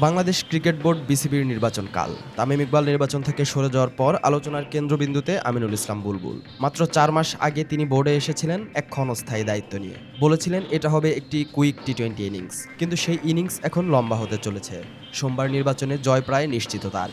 Bangladesh cricket board বিসিবির নির্বাচন কাল। তামিম ইকবাল নির্বাচন থেকে সরে যাওয়ার পর আলোচনার কেন্দ্রবিন্দুতে আমিনুল ইসলাম বুলবুল। মাত্র চার মাস আগে তিনি বোর্ডে এসেছিলেন এক ক্ষণস্থায়ী দায়িত্ব নিয়ে। বলেছিলেন, এটা হবে একটি কুইক টি টোয়েন্টি ইনিংস। কিন্তু সেই ইনিংস এখন লম্বা হতে চলেছে। সোমবার নির্বাচনে জয় প্রায় নিশ্চিত তার।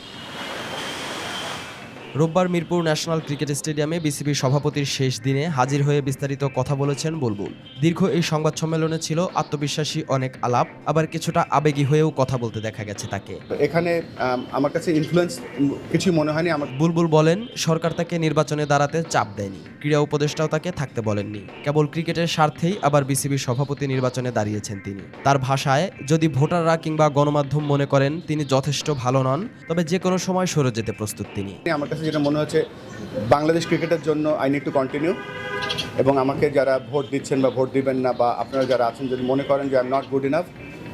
রোববার মিরপুর ন্যাশনাল ক্রিকেট স্টেডিয়ামে বিসিবির সভাপতির শেষ দিনে হাজির হয়ে বিস্তারিত কথা বলেছেন বুলবুল। দীর্ঘ এই সংবাদ সম্মেলনে ছিল আত্মবিশ্বাসী অনেক আলাপ আবার কিছুটা আবেগী হয়েও কথা বলতে দেখা গেছে তাকে। এখানে আমার কাছে ইনফ্লুয়েন্স কিছু মনে হয়নি আমার বুলবুল বলেন সরকার তাকে নির্বাচনে দাঁড়াতে চাপ দেয়নি। ক্রীড়া উপদেষ্টাও তাকে থাকতে বলেননি। কেবল ক্রিকেটের স্বার্থেই আবার বিসিবির সভাপতি নির্বাচনে দাঁড়িয়েছেন তিনি। তার ভাষায় যদি ভোটাররা কিংবা গণমাধ্যম মনে করেন তিনি যথেষ্ট ভালো নন তবে যে কোনো সময় সরে যেতে প্রস্তুত তিনি। আমার কাছে যেটা মনে হচ্ছে বাংলাদেশ ক্রিকেটের জন্য আই নিড টু কন্টিনিউ এবং আমাকে যারা ভোট দিচ্ছেন বা ভোট দিবেন না বা আপনারা যারা আছেন, যদি মনে করেন যে I am not good enough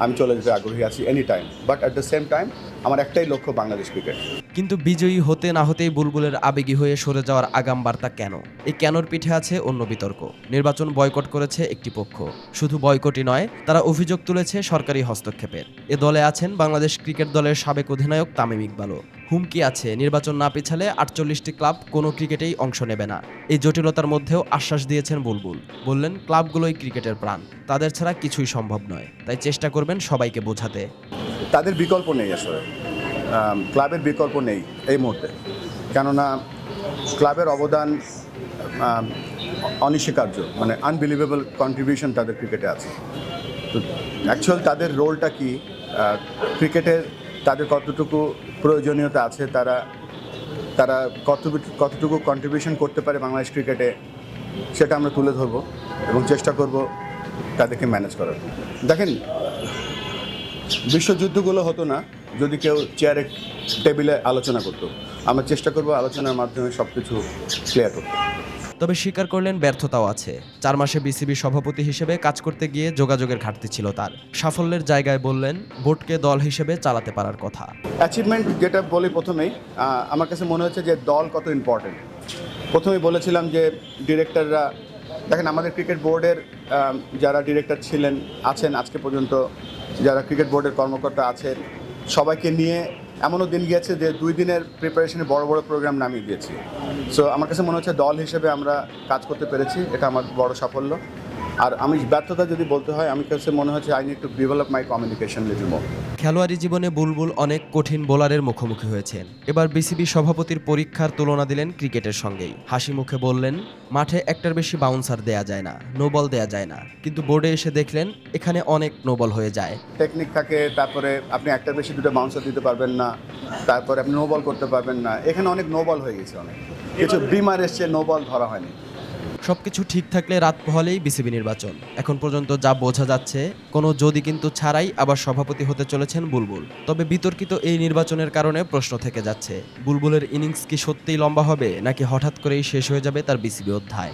আমি চলে যেতে আগ্রহী আছি any time but at the same time আমার একটাই লক্ষ্য বাংলাদেশ ক্রিকেট। কিন্তু বিজয়ী হতে না হতেই বুলবুলের আবেগী হয়ে সরে যাওয়ার আগাম বার্তা কেন? এই কেনর পিঠে আছে অন্য বিতর্ক। নির্বাচন বয়কট করেছে একটি পক্ষ। শুধু বয়কটই নয়, তারা অভিযোগ তুলেছে সরকারি হস্তক্ষেপের। এ দলে আছেন বাংলাদেশ ক্রিকেট দলের সাবেক অধিনায়ক তামিম ইকবালও। হুমকি আছে। নির্বাচন না পিছালে আটচল্লিশটি ক্লাব কোনো ক্রিকেটেই অংশ নেবে না। এই জটিলতার মধ্যেও আশ্বাস দিয়েছেন বুলবুল। বললেন, ক্লাবগুলোই ক্রিকেটের প্রাণ। তাদের ছাড়া কিছুই সম্ভব নয়। তাই চেষ্টা করবেন সবাইকে বোঝাতে। তাদের বিকল্প নেই আসলে। ক্লাবের বিকল্প নেই এই মুহূর্তে। কেননা ক্লাবের অবদান অনস্বীকার্য মানে আনবিলিভেবল কন্ট্রিবিউশন তাদের ক্রিকেটে আছে। তো অ্যাকচুয়াল তাদের রোলটা কি? ক্রিকেটের তাদের কতটুকু প্রয়োজনীয়তা আছে, তারা তারা কত কতটুকু কন্ট্রিবিউশন করতে পারে বাংলাদেশ ক্রিকেটে সেটা আমরা তুলে ধরবো এবং চেষ্টা করব তাদেরকে ম্যানেজ করার। দেখেন, বিশ্বযুদ্ধগুলো হতো না যদি কেউ চেয়ারে টেবিলে আলোচনা করতো। আমরা চেষ্টা করব আলোচনার মাধ্যমে সব কিছু ক্লিয়ার করতে। তবে স্বীকার করলেন ব্যর্থতাও আছে। চার মাসে বিসিবি সভাপতি হিসেবে কাজ করতে গিয়ে যোগাযোগের ঘাটতি ছিল তার। সাফল্যের জায়গায় বললেন বোর্ডকে দল হিসেবে চালাতে পারার কথা। অ্যাচিভমেন্ট যেটা বলি প্রথমেই আমার কাছে মনে হচ্ছে যে দল কত ইম্পর্টেন্ট প্রথমেই বলেছিলাম যে ডিরেক্টররা দেখেন আমাদের ক্রিকেট বোর্ডের যারা ডিরেক্টর ছিলেন, আছেন আজকে পর্যন্ত, যারা ক্রিকেট বোর্ডের কর্মকর্তা আছেন, সবাইকে নিয়ে এমনও দিন গিয়েছে যে দুই দিনের প্রিপারেশনে বড় বড় প্রোগ্রাম নামিয়ে দিয়েছি। সো আমার কাছে মনে হচ্ছে দল হিসেবে আমরা কাজ করতে পেরেছি, এটা আমার বড় সাফল্য। আর আমি ব্যর্থতা যদি বলতে হয় আমি কাছে মনে হচ্ছে I need to develop my communication little more খেলোয়াড়ি জীবনে বুলবুল অনেক কঠিন বোলারের মুখোমুখি হয়েছেন। এবার বিসিবি সভাপতির পরীক্ষার তুলনা দিলেন ক্রিকেটের সঙ্গেই। হাসি মুখে বললেন মাঠে একটার বেশি বাউন্সার দেয়া যায় না নো বল দেয়া যায় না। কিন্তু বোর্ডে এসে দেখলেন এখানে অনেক নো বল হয়ে যায়। টেকনিক থাকে তারপরে আপনি একটার বেশি দুটো বাউন্সার দিতে পারবেন না তারপরে আপনি নো বল করতে পারবেন না। এখানে অনেক নো বল হয়ে গেছে অনেক। কিছু বিমার এসছে নো বল ধরা হয়নি। সবকিছু ঠিক থাকলে রাত পোহালেই বিসিবি নির্বাচন। এখন পর্যন্ত যা বোঝা যাচ্ছে, কোনো যদি কিন্তু ছাড়াই আবার সভাপতি হতে চলেছেন বুলবুল। তবে বিতর্কিত এই নির্বাচনের কারণে প্রশ্ন থেকে যাচ্ছে, বুলবুলের ইনিংস কি সত্যিই লম্বা হবে, নাকি হঠাৎ করেই শেষ হয়ে যাবে তার বিসিবি অধ্যায়?